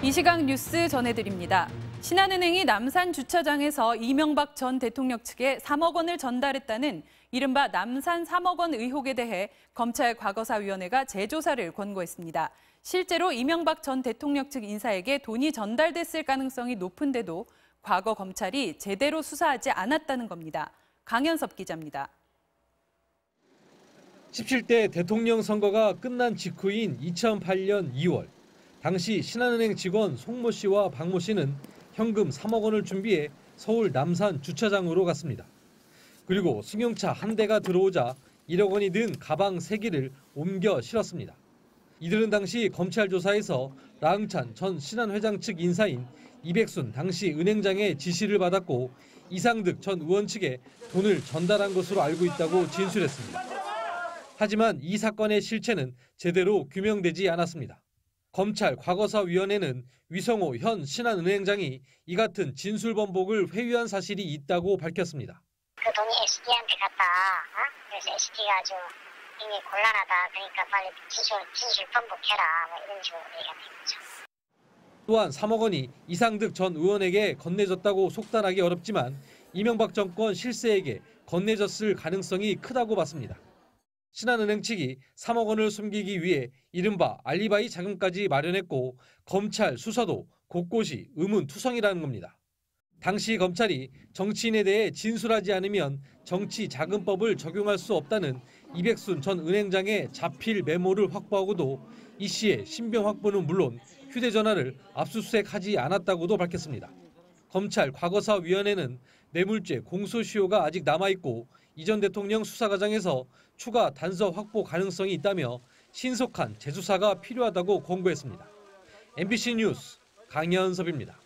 이 시각 뉴스 전해드립니다. 신한은행이 남산 주차장에서 이명박 전 대통령 측에 3억 원을 전달했다는 이른바 남산 3억 원 의혹에 대해 검찰 과거사위원회가 재조사를 권고했습니다. 실제로 이명박 전 대통령 측 인사에게 돈이 전달됐을 가능성이 높은데도 과거 검찰이 제대로 수사하지 않았다는 겁니다. 강현섭 기자입니다. 17대 대통령 선거가 끝난 직후인 2008년 2월 당시 신한은행 직원 송모 씨와 박모 씨는 현금 3억 원을 준비해 서울 남산 주차장으로 갔습니다. 그리고 승용차 한 대가 들어오자 1억 원이 든 가방 3개를 옮겨 실었습니다. 이들은 당시 검찰 조사에서 라흥찬 전 신한회장 측 인사인 이백순 당시 은행장의 지시를 받았고 이상득 전 의원 측에 돈을 전달한 것으로 알고 있다고 진술했습니다. 하지만 이 사건의 실체는 제대로 규명되지 않았습니다. 검찰 과거사위원회는 위성호 현 신한은행장이 이 같은 진술 번복을 회유한 사실이 있다고 밝혔습니다. 그 돈이 SD한테 갔다. 어? 그래서 SD가 아주 이미 곤란하다. 그러니까 빨리 지출, 지출 번복해라. 뭐 이런 식으로 얘기가 된 거죠. 또한 3억 원이 이상득 전 의원에게 건네졌다고 속단하기 어렵지만 이명박 정권 실세에게 건네졌을 가능성이 크다고 봤습니다. 신한은행 측이 3억 원을 숨기기 위해 이른바 알리바이 자금까지 마련했고 검찰 수사도 곳곳이 의문투성이라는 겁니다. 당시 검찰이 정치인에 대해 진술하지 않으면 정치자금법을 적용할 수 없다는 이백순 전 은행장의 자필 메모를 확보하고도 이 씨의 신병 확보는 물론 휴대전화를 압수수색하지 않았다고도 밝혔습니다. 검찰 과거사위원회는 뇌물죄 공소시효가 아직 남아있고 이전 대통령 수사 과정에서 추가 단서 확보 가능성이 있다며 신속한 재수사가 필요하다고 권고했습니다. MBC 뉴스 강현섭입니다.